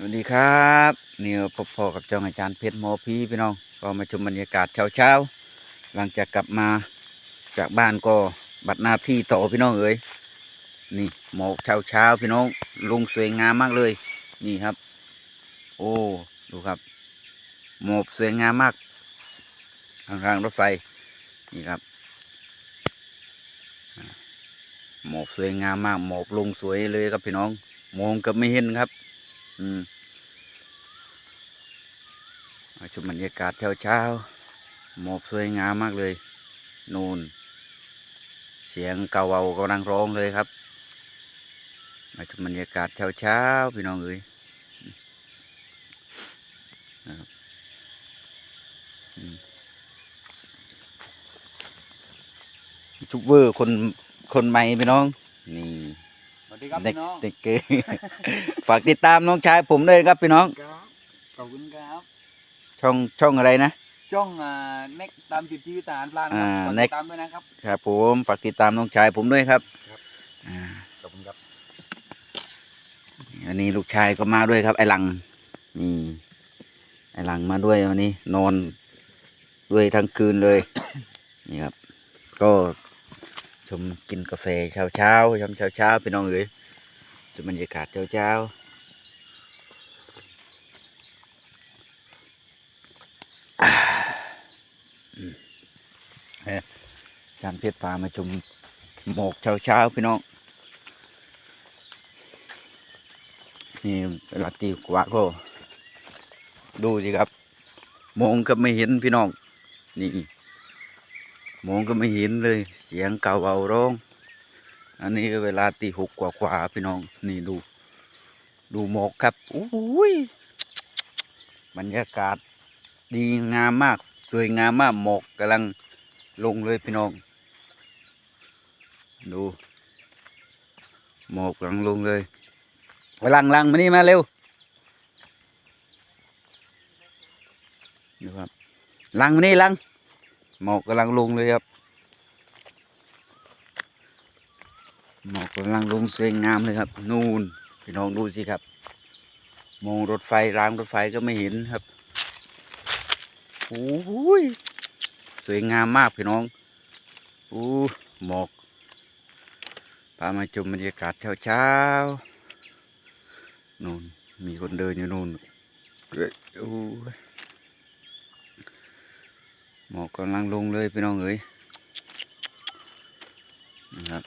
สวัสดีครับนี่พบพอกับจองอาจารย์เพชรหมอพีพี่น้องก็มาชมบรรยากาศเช้าเช้าหลังจากกลับมาจากบ้านก็บัดหน้าที่ต่อพี่น้องเอ๋ยนี่หมอกเช้าเช้าพี่น้องลงสวยงามมากเลย นี่ครับ โอ้ดูครับหมอกสวยงามมากทางรางรถไฟนี่ครับหมอกสวยงามมากหมอกลงสวยเลยครับพี่น้องมองก็ไม่เห็นครับ อืมาชมบรรยากาศเช้าๆหมอกสวยงามมากเลยนูนเสียงเกาเอากำลังร้องเลยครับมาชมบรรยากาศเช้าๆพี่น้องเอ้ยนะครับทูบเบอร์คนคนใหม่พี่น้อง ครับเด็พี่กน้องสติกเกอร์ฝากติดตามน้องชายผมด้วยนะครับพี่น้อง ครับขอบคุณครับช่องช่องอะไรนะ จ้องอ่าเน็กตามติดชีวิตทหารพลานคอ่ารับฝากเน็ติกดตามด้วยนะครับ ครับผมฝากติดตามน้องชายผมด้วยครับครับ อ่าขอบคุณครับอันนี้ลูกชายก็มาด้วยครับ ไอ้หลังนี่ไอ้หลังมาด้วยวันนี้ นอนด้วยทั้งคืนเลย นี่ครับ ก็ชมกินกาแฟเช้าเช้าๆชมเช้าเช้าๆพี่น้องเอ๋ย ชมบรรยากาศเช้าเช้าๆอ่าอืมเฮ้ยอาจารย์เพชรพามาชมหมอกเช้าเช้าๆพี่น้องนี่เวลาตีกว่าก็ ดูสิครับ มองก็ไม่เห็นพี่น้อง นี่ มองก็ไม่เห็นเลย เสียงเก่าเบาร้อง อันนี้เวลาตีหกกว่ากว่าๆพี่น้องนี่ดู ดูหมอกครับอุ้ยบรรยากาศดีงามมาก สวยงามมากหมอกกำลังลงเลยพี่น้อง ดูหมอกกำลังลงเลยลังลังมานี่มาเร็วดูครับลังมานี่ลังหมอกกำลังลงเลยครับ หมอกกำลังลงสวยงามเลยครับ นู่นพี่น้องดูสิครับ มองรถไฟรางรถไฟก็ไม่เห็นครับโอ้ยสวยงามมากพี่น้องอู้หมอกพามาชมบรรยากาศเช้าๆนู่นมีคนเดินอยู่นู่นเอ้ยโอ้หมอกกำลังลงเลยพี่น้องเอ๋ยนะครับ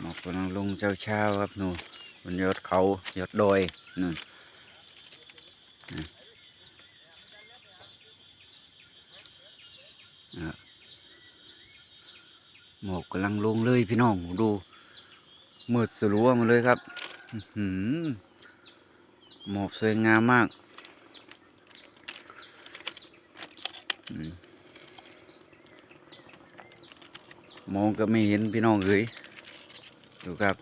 หมอกกำลังลงเช้าๆครับนู่นบนยอดเขายอดดอยนู่นหมอกกำลังลงเลยพี่น้องดูมืดสลัวมาเลยครับหมอกสวยงามมากมองก็ไม่เห็นพี่น้องเอ้ย ดูครับ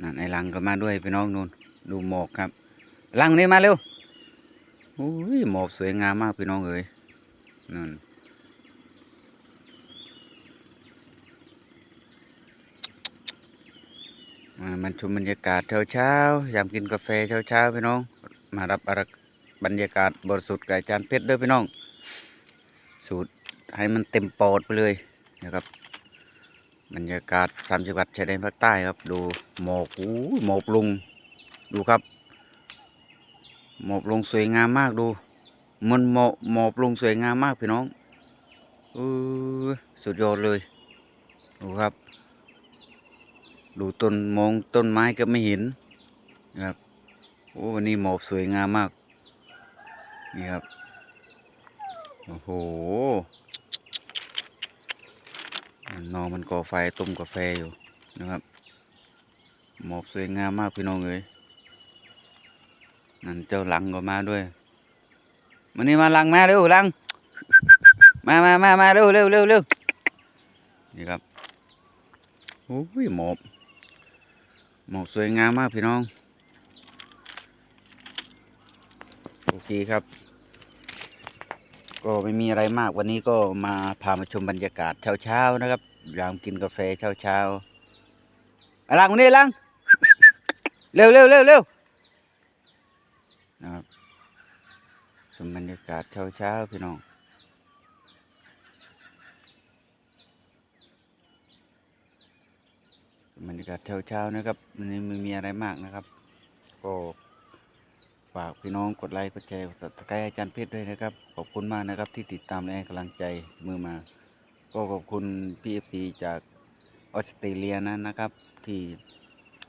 นั่นไอ้ลังก็มาด้วยพี่น้องนู่นดูหมอกครับ ลังนี่มาเร็วโอ้ยหมอกสวยงามมากพี่น้องเอ้ยนั่นมันชมบรรยากาศเช้าๆยามกินกาแฟเช้าๆพี่น้อง มารับ บรรยากาศบริสุทธิ์กับอาจารย์เพชรเด้อพี่น้อง สูตรให้มันเต็มปอดไปเลยนะครับบรรยากาศสามจังหวัดชายแดนภาคใต้ครับ ดูหมอกอู้หมอกลง ดูครับ หมอกลงสวยงามมากดู มันหมอบหมอบลงสวยงามมากพี่น้องเออสุดยอดเลย ดูครับ ดูต้นมองต้นไม้ก็ไม่เห็นนะครับโอ้วันนี้หมอบสวยงามมาก นี่ครับ โอ้โหนอนมันก่อไฟต้มกาแฟอยู่นะครับหมอบสวยงามมากพี่น้องเอ้ยนั่นเจ้าหลังก็มาด้วยมานี่มาลังมาเร็วลัง มามามามาเร็วเร็วเร็วเร็วนี่ครับโอ้ยหมอบหมอบสวยงามมากพี่น้อง โอเคครับ ก็ไม่มีอะไรมากวันนี้ก็มาพามาชมบรรยากาศเช้าๆนะครับยามกินกาแฟเช้าๆอลังวันนี้ลังเร็วเร็วเร็วเร็วนะครับชมบรรยากาศเช้าๆพี่น้องบรรยากาศเช้าๆนะครับวันนี้ไม่มีอะไรมากนะครับ ก็ ฝากพี่น้องกดไลค์กดแชร์กดติดตามอาจารย์เพชรด้วยนะครับ ขอบคุณมากนะครับที่ติดตามและให้กำลังใจมือมา ก็ขอบคุณพี่เอฟซีจากออสเตรเลียนะนะครับ ที่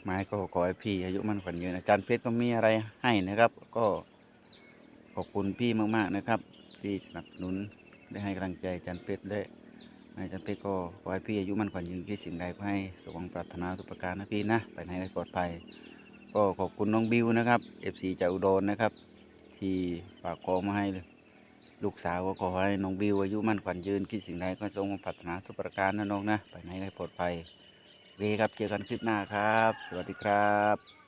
มาให้ก็ขอให้พี่อายุมันขวัญยืนอาจารย์เพชรก็มีอะไรให้นะครับ ก็ขอบคุณพี่มากๆนะครับ ที่สนับสนุนได้ให้กำลังใจอาจารย์เพชรด้วยอาจารย์เพชรก็ขอให้พี่อายุมันขวัญยืนที่สิ่งใดก็ให้สมหวังปรารถนาทุกประการนะพี่นะไปไหนได้ปลอดภัย ก็ขอบคุณน้องบิวนะครับ FC จากอุดรนะครับ ที่ฝากของมาให้ลูกสาวก็ขอให้น้องบิวอายุมั่นขวัญยืนคิดสิ่งใดก็ทรงปรารถนาทุกประการนะน้องนะ ไปไหนได้ปลอดภัยเคครับเจอกันคลิปหน้าครับ สวัสดีครับ